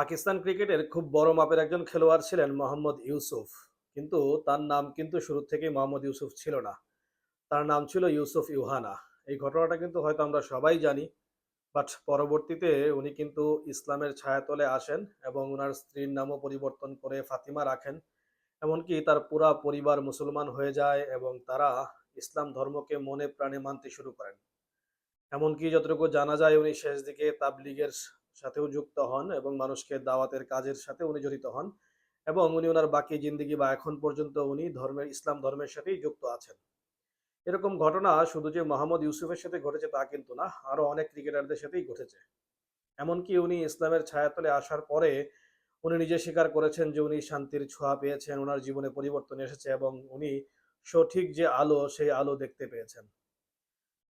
পাকিস্তান ক্রিকেটের খুব বড় মাপের একজন খেলোয়াড় ছিলেন মোহাম্মদ ইউসুফ। কিন্তু তার নাম কিন্তু শুরু থেকেই মোহাম্মদ ইউসুফ ছিল না। তার নাম ছিল ইউসুফ ইউহানা। এই ঘটনাটা কিন্তু হয়তো আমরা সবাই জানি, বাট পরবর্তীতে উনি কিন্তু ইসলামের ছায়াতলে আসেন এবং ওনার স্ত্রীর নামও পরিবর্তন করে ফাতিমা রাখেন। এমনকি তার পুরা পরিবার মুসলমান হয়ে যায় এবং তারা ইসলাম ধর্মকে মনে প্রাণে মানতে শুরু করেন। এমনকি যতটুকু জানা যায় উনি শেষ দিকে তাবলিগের সাথেও যুক্ত হন এবং মানুষকে দাওয়াতের কাজের সাথে উনি জড়িত হন এবং উনি ওনার বাকি জিন্দিগি বা এখন পর্যন্ত উনি ধর্মের, ইসলাম ধর্মের সাথেই যুক্ত আছেন। এরকম ঘটনা শুধু যে মোহাম্মদ ইউসুফের সাথে ঘটেছে তা কিন্তু না আরও অনেক ক্রিকেটারদের সাথেই ঘটেছে। এমনকি উনি ইসলামের ছায়াতলে আসার পরে উনি নিজে স্বীকার করেছেন যে উনি শান্তির ছোঁয়া পেয়েছেন ওনার জীবনে পরিবর্তন এসেছে এবং উনি সঠিক যে আলো, সেই আলো দেখতে পেয়েছেন।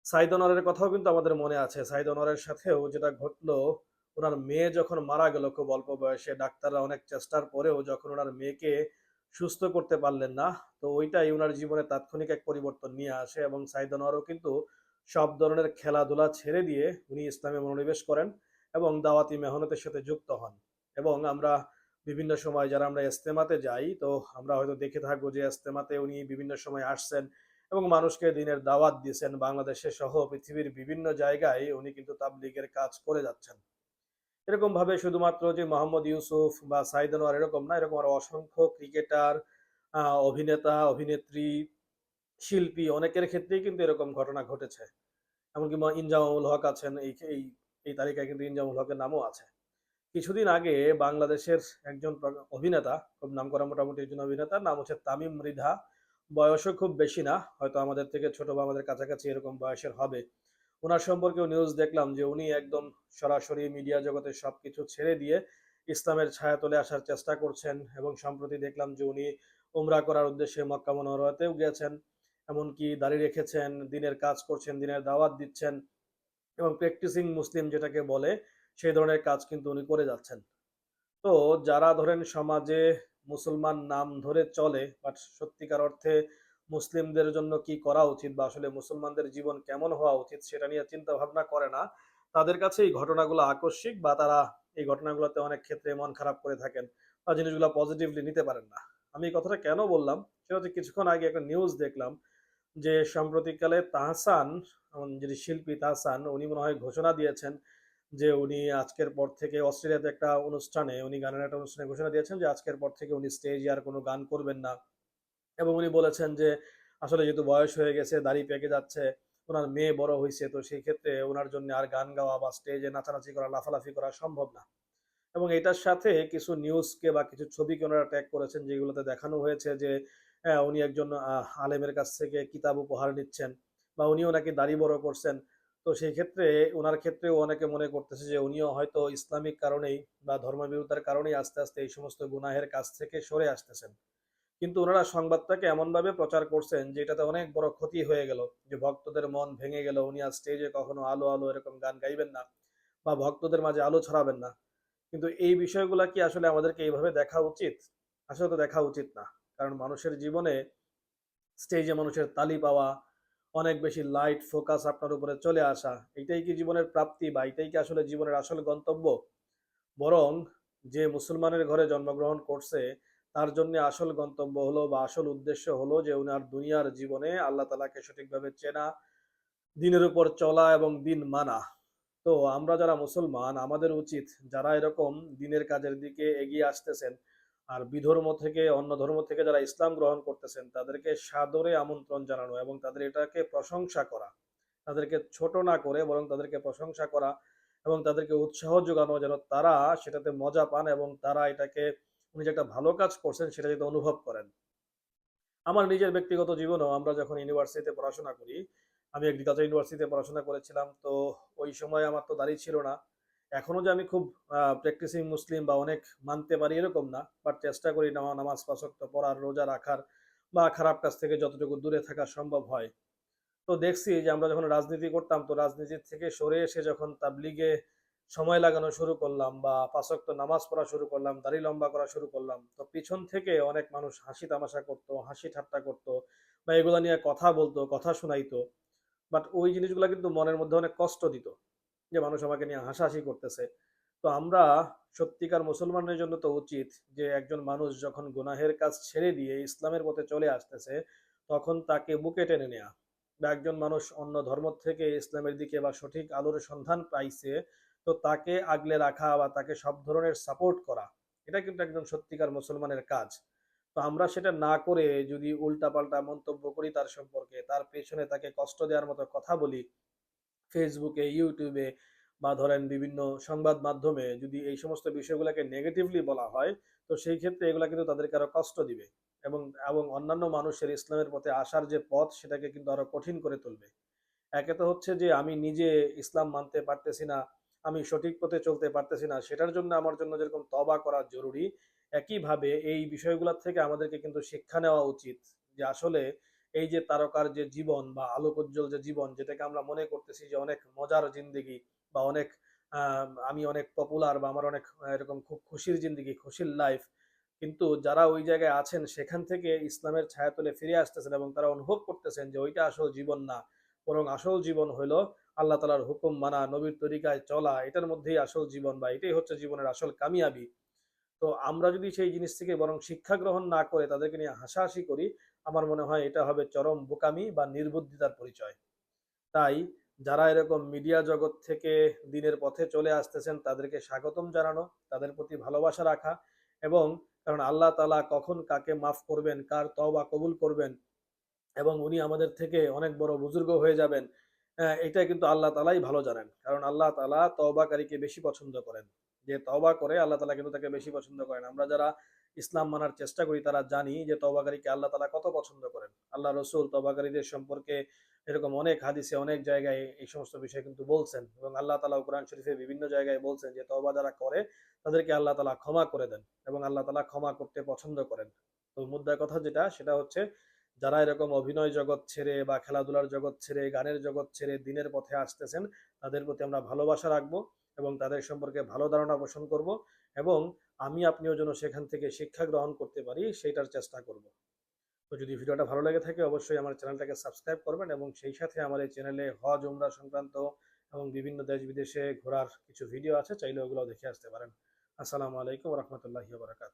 সাইদ অনরের কথাও কিন্তু আমাদের মনে আছে। সাইদ অনরের সাথেও যেটা ঘটলো ওনার মেয়ে যখন মারা গেল খুব অল্প বয়সে, ডাক্তাররা অনেক চেষ্টার পরেও যখন ওনার মেয়েকে সুস্থ করতে পারলেন না, তো ওইটাই ওনার জীবনে তাৎক্ষণিক এক পরিবর্তন নিয়ে আসে এবং সাইদ আনোয়ারও কিন্তু সব ধরনের খেলাধুলা ছেড়ে দিয়ে উনি ইসলামে মনোনিবেশ করেন এবং দাওয়াতি মেহনতের সাথে যুক্ত হন। এবং আমরা বিভিন্ন সময় যারা আমরা ইস্তেমাতে যাই, তো আমরা হয়তো দেখে থাকব যে ইস্তেমাতে উনি বিভিন্ন সময় আসছেন এবং মানুষকে দিনের দাওয়াত দিয়েছেন। বাংলাদেশে সহ পৃথিবীর বিভিন্ন জায়গায় উনি কিন্তু তাবলিগের কাজ করে যাচ্ছেন। এরকম ভাবে শুধুমাত্র যে মোহাম্মদ ইউসুফ বা সাইদ আনোয়ার এরকম না, এরকম আরও অসংখ্য ক্রিকেটার অভিনেতা, অভিনেত্রী, শিল্পী অনেকের ক্ষেত্রেই কিন্তু এরকম ঘটনা ঘটেছে। এমনকি ইনজামুল হক আছেন, এই এই এই তালিকায় কিন্তু ইনজামুল হকের নামও আছে। কিছুদিন আগে বাংলাদেশের একজন অভিনেতা, খুব নাম করা মোটামুটি একজন অভিনেতার নাম হচ্ছে তামিম মৃধা। বয়সও খুব বেশি না, হয়তো আমাদের থেকে ছোট বা আমাদের কাছাকাছি এরকম বয়সের হবে। ওনার সম্পর্কেও নিউজ দেখলাম যে উনি একদম সরাসরি মিডিয়া জগতে সবকিছু ছেড়ে দিয়ে ইসলামের ছায়াতলে আসার চেষ্টা করছেন এবং সম্প্রতি দেখলাম যে উনি উমরা করার উদ্দেশ্যে মক্কা মনোহরাতেও গিয়েছেন এমনকি দাঁড়িয়ে রেখেছেন, দিনের কাজ করছেন, দিনের দাওয়াত দিচ্ছেন এবং প্র্যাকটিসিং মুসলিম যেটাকে বলে সেই ধরনের কাজ কিন্তু উনি করে যাচ্ছেন। তো যারা ধরেন সমাজে মুসলমান নাম ধরে চলে বাট সত্যিকার অর্থে মুসলিমদের জন্য কি করা উচিত বা আসলে মুসলমানদের জীবন কেমন হওয়া উচিত সেটা নিয়ে চিন্তা ভাবনা করে না। তাদের কাছে এই ঘটনাগুলো আকস্মিক বা তারা এই ঘটনাগুলোতে অনেক ক্ষেত্রে মন খারাপ করে থাকেন বা জিনিসগুলো পজিটিভলি নিতে পারেন না। আমি কথাটা কেন বললাম? সেটা হচ্ছে কিছুক্ষণ আগে একটা নিউজ দেখলাম যে সাম্প্রতিককালে তাহসান যিনি শিল্পী তাহসান, উনি মনে হয় ঘোষণা দিয়েছেন যে উনি আজকের পর থেকে অস্ট্রেলিয়াতে একটা অনুষ্ঠানে, উনি গানের একটা অনুষ্ঠানে ঘোষণা দিয়েছেন যে আজকের পর থেকে উনি স্টেজে আর কোনো গান করবেন না। এবং উনি বলেছেন যে, আসলে যেহেতু বয়স হয়ে গেছে, দাড়ি পেকে যাচ্ছে, ওনার মেয়ে বড় হয়েছে তো সেই ক্ষেত্রে ওনার জন্য আর গান গাওয়া বা স্টেজে নাচানাচি করা, লাফালাফি করা সম্ভব না। এবং এটার সাথে কিছু নিউজকে বা কিছু ছবিকে ওনারা ট্যাগ করেছেন, যেগুলোতে দেখানো হয়েছে যে উনি একজন আলেমের কাছ থেকে কিতাব উপহার নিচ্ছেন বা উনিও নাকি দাড়ি বড় করছেন। তো সেই ক্ষেত্রে, ওনার ক্ষেত্রেও অনেকে মনে করতেছে যে, উনিও হয়তো ইসলামিক কারণেই বা ধর্মবিরোধার কারণেই আস্তে আস্তে এই সমস্ত গুনাহের কাছ থেকে সরে আসতেছেন। কিন্তু ওনারা সংবাদটাকে এমনভাবে প্রচার করছেন যে এটাতে অনেক বড় ক্ষতি হয়ে গেল, যে ভক্তদের মন ভেঙে গেল, উনি আর স্টেজে কখনো আলো আলো এরকম গান গাইবেন না বা ভক্তদের মাঝে আলো ছড়াবেন না। কিন্তু এই বিষয়গুলা কি আসলে আমাদেরকে এইভাবে দেখা উচিত? আসলে তো দেখা উচিত না, কারণ মানুষের জীবনে স্টেজে মানুষের তালি পাওয়া, অনেক বেশি লাইট ফোকাস আপনার উপরে চলে আসা, এটাই কি জীবনের প্রাপ্তি বা এটাই কি আসলে জীবনের আসল গন্তব্য? বরং যে মুসলমানের ঘরে জন্মগ্রহণ করছে তার জন্য আসল গন্তব্য হলো বা আসল উদ্দেশ্য হলো যে উনার দুনিয়ার জীবনে আল্লাহ তালাকে সঠিকভাবে চেনা, দিনের উপর চলা এবং দিন মানা। তো আমরা যারা মুসলমান, আমাদের উচিত যারা এরকম দিনের কাজের দিকে এগিয়ে আসতেছেন আর বিধর্ম থেকে, অন্য ধর্ম থেকে যারা ইসলাম গ্রহণ করতেছেন, তাদেরকে সাদরে আমন্ত্রণ জানানো এবং তাদের এটাকে প্রশংসা করা। তাদেরকে ছোট না করে বরং তাদেরকে প্রশংসা করা এবং তাদেরকে উৎসাহ যোগানো যেন তারা সেটাতে মজা পান এবং তারা এটাকে উনি যে একটা ভালো কাজ করছেন, সেটা যাতে অনুভব করেন। আমার নিজের ব্যক্তিগত জীবনেও আমরা যখন ইউনিভার্সিটিতে পড়াশোনা করি, আমি এগ্রিকালচার ইউনিভার্সিটিতে পড়াশোনা করেছিলাম, তো ওই সময় আমার তো দাড়ি ছিল না। এখনও যে আমি খুব প্র্যাকটিসিং মুসলিম বা অনেক মানতে পারি এরকম না বাট চেষ্টা করি নামা, নামাজ পাশক্ত পড়ার, রোজা রাখার বা খারাপ কাজ থেকে যতটুকু দূরে থাকা সম্ভব হয়। তো দেখছি যে আমরা যখন রাজনীতি করতাম, তো রাজনীতির থেকে সরে এসে যখন তাবলিগে সময় লাগানো শুরু করলাম বা পাঁচক্ত নামাজ পড়া শুরু করলাম, দাড়ি লম্বা করা শুরু করলাম, তো পিছন থেকে অনেক মানুষ হাসি তামাশা করতো, হাসি ঠাট্টা করতো বা এগুলা নিয়ে কথা বলতো, কথা শোনাইতো। বাট ওই জিনিসগুলো কিন্তু মনের মধ্যে অনেক কষ্ট দিত যে মানুষ আমাকে নিয়ে হাসাহাসি করতেছে। তো আমরা সত্যিকার মুসলমানের জন্য তো উচিত যে একজন মানুষ যখন গুনাহের কাজ ছেড়ে দিয়ে ইসলামের পথে চলে আসতেছে, তখন তাকে বুকে টেনে নেয়া। বা একজন মানুষ অন্য ধর্ম থেকে ইসলামের দিকে বা সঠিক আলোর সন্ধান পাইছে তো তাকে আগলে রাখা বা তাকে সব ধরনের সাপোর্ট করা, এটা কিন্তু একজন সত্যিকার মুসলমানের কাজ। তো আমরা সেটা না করে যদি উল্টাপাল্টা মন্তব্য করি তার সম্পর্কে, তার পেছনে তাকে কষ্ট দেওয়ার মতো কথা বলি ফেসবুকে ইউটিউবে বা ধরেন বিভিন্ন সংবাদ মাধ্যমে যদি এই সমস্ত বিষয়গুলোকে নেগেটিভলি বলা হয়, তো সেই ক্ষেত্রে এগুলা কিন্তু তাদেরকে আরও কষ্ট দিবে এবং এবং অন্যান্য মানুষের ইসলামের পথে আসার যে পথ সেটাকে কিন্তু আরও কঠিন করে তুলবে। একে তো হচ্ছে যে আমি নিজে ইসলাম মানতে পারতেছি না আমি সঠিক পথে চলতে পারতেছি না, সেটার জন্য আমার জন্য যেরকম তবা করা জরুরি, একইভাবে এই বিষয়গুলোর থেকে আমাদেরকে কিন্তু শিক্ষা নেওয়া উচিত যে আসলে এই যে তারকার যে জীবন বা আলোকোজ্জ্বল যে জীবন যেটাকে আমরা মনে করতেছি যে অনেক মজার জিন্দেগি বা অনেক আমি অনেক পপুলার বা আমার অনেক এরকম খুব খুশির জিন্দেগি, খুশির লাইফ কিন্তু যারা ওই জায়গায় আছেন সেখান থেকে ইসলামের ছায়াতলে ফিরে আসতেছেন এবং তারা অনুভব করতেছেন যে ওইটা আসল জীবন না, বরং আসল জীবন হলো আল্লাহ তালার হুকুম মানা, নবীর তরিকায় চলা, এটার মধ্যেই আসল জীবন বা এটাই হচ্ছে জীবনের আসল কামিয়াবি। তো আমরা যদি সেই জিনিস থেকে বরং শিক্ষা গ্রহণ না করে তাদেরকে নিয়ে হাসাহাসি করি, আমার মনে হয় এটা হবে চরম বোকামি বা নির্বুদ্ধিতার পরিচয়। তাই যারা এরকম মিডিয়া জগৎ থেকে দিনের পথে চলে আসতেছেন, তাদেরকে স্বাগতম জানানো, তাদের প্রতি ভালোবাসা রাখা এবং কারণ আল্লাহ তালা কখন কাকে মাফ করবেন, কার তওবা কবুল করবেন এবং উনি আমাদের থেকে অনেক বড় বুজুর্গ হয়ে যাবেন এটা কিন্তু আল্লাহ তালাই ভালো জানেন। কারণ আল্লাহ তালা তওবাকারীকে বেশি পছন্দ করেন। যে তওবা করে আল্লাহ তালা কিন্তু তাকে বেশি পছন্দ করেন। আমরা যারা ইসলাম মানার চেষ্টা করি, তারা জানি যে তওবাকারীকে আল্লাহ তালা কত পছন্দ করেন। আল্লাহ রসুল তওবাকারীদের সম্পর্কে এরকম অনেক হাদিসে, অনেক জায়গায় এই সমস্ত বিষয় কিন্তু বলছেন এবং আল্লাহ তালা কোরআন শরীফে বিভিন্ন জায়গায় বলছেন যে তওবা যারা করে, তাদেরকে আল্লাহ তালা ক্ষমা করে দেন এবং আল্লাহ তালা ক্ষমা করতে পছন্দ করেন। তো মুদ্রার কথা যেটা, সেটা হচ্ছে যারা এরকম অভিনয় জগৎ ছেড়ে বা খেলাধুলার জগৎ ছেড়ে, গানের জগৎ ছেড়ে দিনের পথে আসতেছেন, তাদের প্রতি আমরা ভালোবাসা রাখব এবং তাদের সম্পর্কে ভালো ধারণা পোষণ করব এবং আমি আপনিও যেন সেখান থেকে শিক্ষা গ্রহণ করতে পারি, সেইটার চেষ্টা করব। তো যদি ভিডিওটা ভালো লেগে থাকে, অবশ্যই আমার চ্যানেলটাকে সাবস্ক্রাইব করবেন এবং সেই সাথে আমার এই চ্যানেলে হজ উমরা সংক্রান্ত এবং বিভিন্ন দেশ বিদেশে ঘোরার কিছু ভিডিও আছে, চাইলে ওগুলো দেখে আসতে পারেন। আসসালামু আলাইকুম রহমতুল্লাহি বারাকাত